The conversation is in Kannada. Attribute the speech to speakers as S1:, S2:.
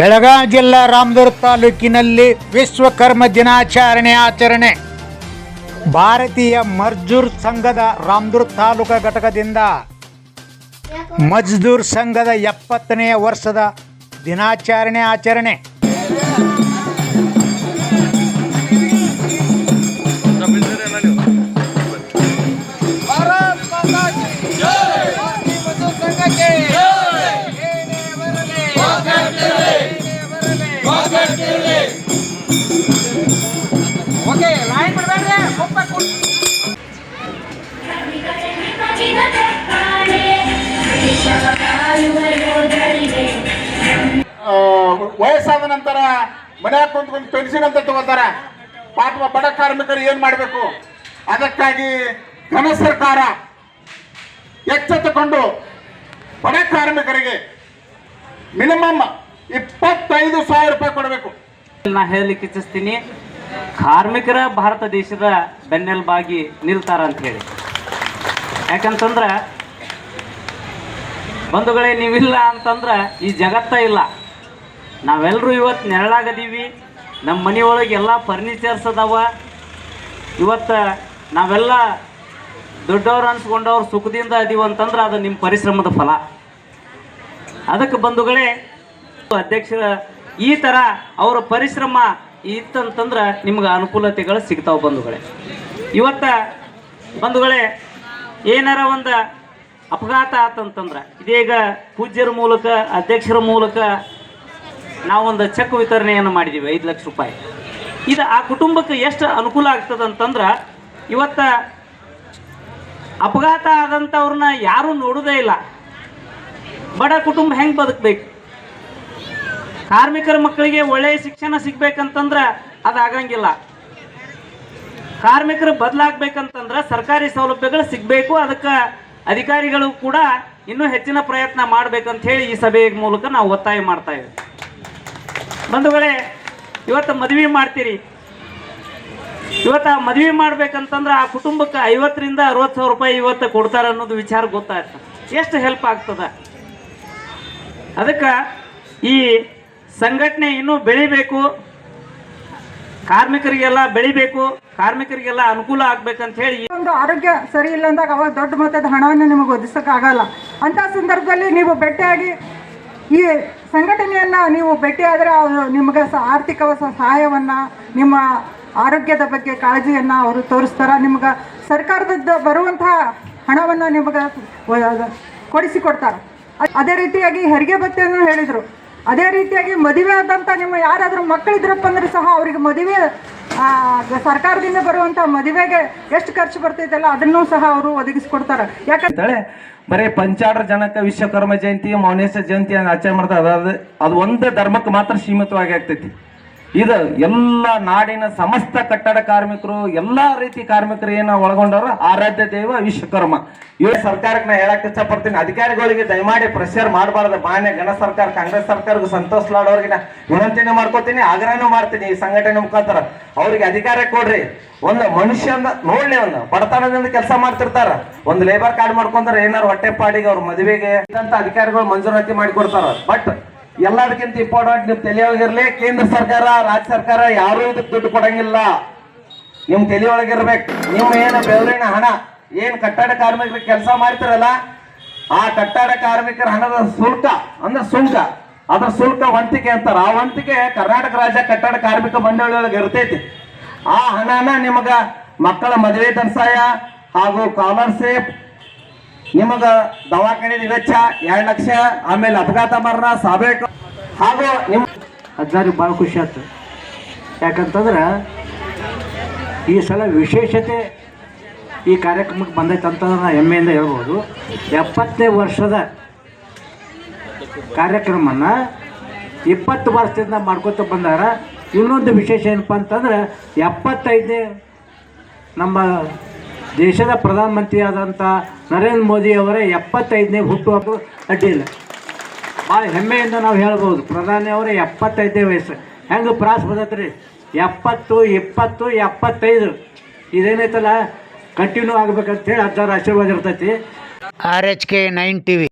S1: ಬೆಳಗಾವಿ ಜಿಲ್ಲಾ ರಾಮದುರ್ಗ ತಾಲೂಕಿನಲ್ಲಿ ವಿಶ್ವಕರ್ಮ ದಿನಾಚರಣೆ ಆಚರಣೆ. ಭಾರತೀಯ ಮಜ್ದೂರ್ ಸಂಘದ ರಾಮದುರ್ಗ ತಾಲೂಕಾ ಘಟಕದಿಂದ ಮಜ್ದೂರ್ ಸಂಘದ ಎಪ್ಪತ್ತನೆಯ ವರ್ಷದ ದಿನಾಚರಣೆ ಆಚರಣೆ.
S2: ವಯಸ್ಸಾದ ನಂತರ ಮನ್ಯಾಗ ಕುಂತ್ಕೊಂಡು ಪೆನ್ಷನ್ ಅಂತ ತಗೋತಾರ. ಪಾಪ ಬಡ ಕಾರ್ಮಿಕರು ಏನ್ ಮಾಡಬೇಕು? ಅದಕ್ಕಾಗಿ ಘನ ಸರ್ಕಾರ ಎಚ್ಚೆತ್ತುಕೊಂಡು ಬಡ ಕಾರ್ಮಿಕರಿಗೆ ಮಿನಿಮಮ್ ಇಪ್ಪತ್ತೈದು ಸಾವಿರ ರೂಪಾಯಿ ಕೊಡಬೇಕು.
S3: ನಾ ಹೇಳಲಿಕ್ಕೆ ಇಚ್ಛಿಸ್ತೀನಿ. ಕಾರ್ಮಿಕರ ಭಾರತ ದೇಶದ ಬೆನ್ನೆಲುಬಾಗಿ ನಿಲ್ತಾರ ಅಂತ ಹೇಳಿ. ಯಾಕಂತಂದ್ರೆ, ಬಂಧುಗಳೇ, ನೀವಿಲ್ಲ ಅಂತಂದ್ರೆ ಈ ಜಗತ್ತ ಇಲ್ಲ. ನಾವೆಲ್ಲರೂ ಇವತ್ತು ನೆರಳಾಗದೀವಿ. ನಮ್ಮ ಮನೆಯೊಳಗೆ ಎಲ್ಲ ಫರ್ನಿಚರ್ಸ್ ಅದಾವ. ಇವತ್ತು ನಾವೆಲ್ಲ ದೊಡ್ಡವ್ರು ಅನ್ಸ್ಕೊಂಡವ್ರು ಸುಖದಿಂದ ಅದೀವಿ ಅಂತಂದ್ರೆ ಅದು ನಿಮ್ಮ ಪರಿಶ್ರಮದ ಫಲ. ಅದಕ್ಕೆ ಬಂಧುಗಳೇ, ಅಧ್ಯಕ್ಷರ ಈ ಥರ ಅವರ ಪರಿಶ್ರಮ ಇತ್ತಂತಂದ್ರೆ ನಿಮ್ಗೆ ಅನುಕೂಲತೆಗಳು ಸಿಗ್ತಾವೆ ಬಂಧುಗಳೇ. ಇವತ್ತ ಬಂಧುಗಳೇ, ಏನಾರ ಒಂದು ಅಪಘಾತ ಆತಂತಂದ್ರೆ, ಇದೀಗ ಪೂಜ್ಯರ ಮೂಲಕ, ಅಧ್ಯಕ್ಷರ ಮೂಲಕ ನಾವೊಂದು ಚೆಕ್ ವಿತರಣೆಯನ್ನು ಮಾಡಿದ್ದೀವಿ ಐದು ಲಕ್ಷ ರೂಪಾಯಿ. ಇದು ಆ ಕುಟುಂಬಕ್ಕೆ ಎಷ್ಟು ಅನುಕೂಲ ಆಗ್ತದೆ ಅಂತಂದ್ರೆ ಇವತ್ತ ಅಪಘಾತ ಆದಂಥವ್ರನ್ನ ಯಾರೂ ನೋಡೋದೇ ಇಲ್ಲ. ಬಡ ಕುಟುಂಬ ಹೆಂಗೆ ಬದುಕಬೇಕು? ಕಾರ್ಮಿಕರ ಮಕ್ಕಳಿಗೆ ಒಳ್ಳೆಯ ಶಿಕ್ಷಣ ಸಿಗ್ಬೇಕಂತಂದ್ರೆ ಅದಾಗಂಗಿಲ್ಲ ಕಾರ್ಮಿಕರು ಬದಲಾಗಬೇಕಂತಂದ್ರೆ ಸರ್ಕಾರಿ ಸೌಲಭ್ಯಗಳು ಸಿಗಬೇಕು, ಅದಕ್ಕೆ ಅಧಿಕಾರಿಗಳು ಕೂಡ ಇನ್ನೂ ಹೆಚ್ಚಿನ ಪ್ರಯತ್ನ ಮಾಡ್ಬೇಕಂತ ಹೇಳಿ ಈ ಸಭೆಯ ಮೂಲಕ ನಾವು ಒತ್ತಾಯ ಮಾಡ್ತಾ ಇದ್ದೀವಿ ಬಂಧುಗಳೇ, ಇವತ್ತು ಮದುವೆ ಮಾಡ್ತೀರಿ. ಇವತ್ತು ಆ ಮದುವೆ ಮಾಡ್ಬೇಕಂತಂದ್ರೆ ಆ ಕುಟುಂಬಕ್ಕೆ ಐವತ್ತರಿಂದ ಅರವತ್ತು ಸಾವಿರ ರೂಪಾಯಿ ಇವತ್ತು ಕೊಡ್ತಾರೆ ಅನ್ನೋದು ವಿಚಾರ ಗೊತ್ತಾಯ್ತು ಎಷ್ಟು ಹೆಲ್ಪ್ ಆಗ್ತದೆ? ಅದಕ್ಕೆ ಈ ಸಂಘಟನೆ ಇನ್ನೂ ಬೆಳಿಬೇಕು. ಕಾರ್ಮಿಕರಿಗೆಲ್ಲ ಬೆಳಿಬೇಕು. ಕಾರ್ಮಿಕರಿಗೆಲ್ಲ ಅನುಕೂಲ ಆಗ್ಬೇಕಂತ ಹೇಳಿ
S4: ಒಂದು ಆರೋಗ್ಯ ಸರಿ ಇಲ್ಲ ಅಂದಾಗ ಅವಾಗ ದೊಡ್ಡ ಮೊತ್ತದ ಹಣವನ್ನು ನಿಮಗೆ ಒದಗಿಸೋಕ್ಕಾಗಲ್ಲ ಅಂತ ಸಂದರ್ಭದಲ್ಲಿ ನೀವು ಭೇಟಿಯಾಗಿ ಈ ಸಂಘಟನೆಯನ್ನು ನೀವು ಭೇಟಿಯಾದರೆ ಅವರು ನಿಮಗೆ ಸ ಆರ್ಥಿಕ ಸಹಾಯವನ್ನು, ನಿಮ್ಮ ಆರೋಗ್ಯದ ಬಗ್ಗೆ ಕಾಳಜಿಯನ್ನು ಅವರು ತೋರಿಸ್ತಾರೆ. ನಿಮ್ಗೆ ಸರ್ಕಾರದಿಂದ ಬರುವಂತಹ ಹಣವನ್ನು ನಿಮಗೆ ಕೊಡಿಸಿಕೊಡ್ತಾರೆ. ಅದೇ ರೀತಿಯಾಗಿ ಹೆರಿಗೆ ಭತ್ಯೆಯನ್ನು ಹೇಳಿದರು. ಅದೇ ರೀತಿಯಾಗಿ ಮದುವೆ ಆದಂಥ ನಿಮ್ಮ ಯಾರಾದರೂ ಮಕ್ಕಳಿದ್ರಪ್ಪ ಅಂದ್ರೆ ಸಹ ಅವರಿಗೆ ಮದುವೆ ಸರ್ಕಾರದಿಂದ ಬರುವಂಥ ಮದುವೆಗೆ ಎಷ್ಟು ಖರ್ಚು ಬರ್ತೈತಲ್ಲ ಅದನ್ನು ಸಹ ಅವರು ಒದಗಿಸ್ಕೊಡ್ತಾರೆ. ಯಾಕಂದ್ರೆ
S5: ಹೇಳ್ತಾಳೆ, ಬರೀ ಪಂಚಾಡ್ರ ಜನಕ ವಿಶ್ವಕರ್ಮ ಜಯಂತಿ, ಮೌನೇಶ್ವರ ಜಯಂತಿ ಆಚರಣೆ ಮಾಡ್ತಾರೆ. ಅದು ಅದು ಒಂದೇ ಧರ್ಮಕ್ಕೆ ಮಾತ್ರ ಸೀಮಿತವಾಗಿ ಆಗ್ತೈತಿ. ಇದು ಎಲ್ಲ ನಾಡಿನ ಸಮಸ್ತ ಕಟ್ಟಡ ಕಾರ್ಮಿಕರು, ಎಲ್ಲ ರೀತಿ ಕಾರ್ಮಿಕರು ಏನ ಒಳಗೊಂಡವರು ಆರಾಧ್ಯ ದೈವ ವಿಶ್ವಕರ್ಮ. ಇವ ಸರ್ಕಾರಕ್ಕೆ ನಾ ಹೇಳಕ್ ಇಷ್ಟಪಡ್ತೀನಿ. ಅಧಿಕಾರಿಗಳಿಗೆ ದಯಮಾಡಿ ಪ್ರೆಷರ್ ಮಾಡಬಾರ್ದು. ಮಾನ್ಯ ಗಣ ಸರ್ಕಾರ, ಕಾಂಗ್ರೆಸ್ ಸರ್ಕಾರಕ್ಕೆ ಸಂತೋಷ ಲಾಡೋರಿಗೆ ನಾ ವಿನಂತಿನೂ ಮಾಡ್ಕೋತೀನಿ. ಆಗ್ರಹನೂ ಮಾಡ್ತೀನಿ ಈ ಸಂಘಟನೆ ಮುಖಾಂತರ. ಅವ್ರಿಗೆ ಅಧಿಕಾರ ಕೊಡ್ರಿ. ಒಂದು ಮನುಷ್ಯನ ನೋಡ್ಲಿ ಒಂದು. ಬಡತನದಿಂದ ಕೆಲಸ ಮಾಡ್ತಿರ್ತಾರ. ಒಂದು ಲೇಬರ್ ಕಾರ್ಡ್ ಮಾಡ್ಕೊಂಡ್ರೆ ಏನಾರು ಹೊಟ್ಟೆ ಪಾಡಿಗೆ ಅವ್ರ ಮದುವೆಗೆ ಅಂತ ಅಧಿಕಾರಿಗಳು ಮಂಜೂರಾತಿ ಮಾಡಿ ಕೊಡ್ತಾರ ಬಟ್ ಎಲ್ಲದಕ್ಕಿಂತ ಇಂಪಾರ್ಟೆಂಟ್ ನಿಮ್ ತಲೆಯೊಳಗಿರ್ಲಿ, ಕೇಂದ್ರ ಸರ್ಕಾರ, ರಾಜ್ಯ ಸರ್ಕಾರ ಯಾರು ಇದಕ್ಕೆ ದುಡ್ಡು ಕೊಡಂಗಿಲ್ಲ. ನಿಮ್ ತಲೆಯೊಳಗಿರ್ಬೇಕು. ನೀವು ಏನು ಬೆವರಿನ ಹಣ, ಏನ್ ಕಟ್ಟಡ ಕಾರ್ಮಿಕರ ಕೆಲಸ ಮಾಡ್ತಿರಲ್ಲ, ಆ ಕಟ್ಟಡ ಕಾರ್ಮಿಕರ ಹಣದ ಶುಲ್ಕ, ಅಂದ್ರೆ ಸುಂಕ ಅದ್ರ ಶುಲ್ಕ ವಂತಿಕೆ ಅಂತಾರ. ಆ ವಂತಿಕೆ ಕರ್ನಾಟಕ ರಾಜ್ಯ ಕಟ್ಟಡ ಕಾರ್ಮಿಕ ಮಂಡಳಿಯೊಳಗೆ ಇರ್ತೈತಿ. ಆ ಹಣನ ನಿಮಗ ಮಕ್ಕಳ ಮದುವೆ ಧನಸಹಾಯ ಹಾಗೂ ಸ್ಕಾಲರ್ಶಿಪ್ ನಿಮಗ ದವಾಖಾನೆ ವೆಚ್ಚ ಎರಡು ಲಕ್ಷ, ಆಮೇಲೆ ಅಪಘಾತ ಮರಣ ಸಾಬೇಕು. ಹಾಗೂ ನಿಮ್
S6: ಅಜ್ಜಾರಿಗೆ ಭಾಳ ಖುಷಿ ಆಯ್ತು. ಯಾಕಂತಂದ್ರೆ ಈ ಸಲ ವಿಶೇಷತೆ ಈ ಕಾರ್ಯಕ್ರಮಕ್ಕೆ ಬಂದೈತೆ ಅಂತಂದ್ರೆ ನಾನು ಹೆಮ್ಮೆಯಿಂದ ಹೇಳ್ಬೋದು. ಎಪ್ಪತ್ತನೇ ವರ್ಷದ ಕಾರ್ಯಕ್ರಮನ ಇಪ್ಪತ್ತು ವರ್ಷದಿಂದ ಮಾಡ್ಕೊತ ಬಂದಾರ. ಇನ್ನೊಂದು ವಿಶೇಷ ಏನಪ್ಪ ಅಂತಂದ್ರೆ ಎಪ್ಪತ್ತೈದನೇ ನಮ್ಮ ದೇಶದ ಪ್ರಧಾನಮಂತ್ರಿಯಾದಂಥ ನರೇಂದ್ರ ಮೋದಿ ಅವರ ಎಪ್ಪತ್ತೈದನೇ ಹುಟ್ಟುಹಬ್ಬ ಅಡ್ಡಿಲ್ಲ ಭಾಳ ಹೆಮ್ಮೆಯಿಂದ ನಾವು ಹೇಳ್ಬೋದು, ಪ್ರಧಾನಿ ಅವರ ಎಪ್ಪತ್ತೈದನೇ ವಯಸ್ಸು. ಹೆಂಗೆ ಪ್ರಾಸ್ ಬಂದತ್ರಿ ಎಪ್ಪತ್ತು, ಇಪ್ಪತ್ತು, ಎಪ್ಪತ್ತೈದು. ಇದೇನೈತಲ್ಲ? ಕಂಟಿನ್ಯೂ ಆಗ್ಬೇಕಂತ ಹೇಳಿ ಅಜ್ಜಾರ ಆಶೀರ್ವಾದ ಇರ್ತೈತಿ.
S1: R H K nine TV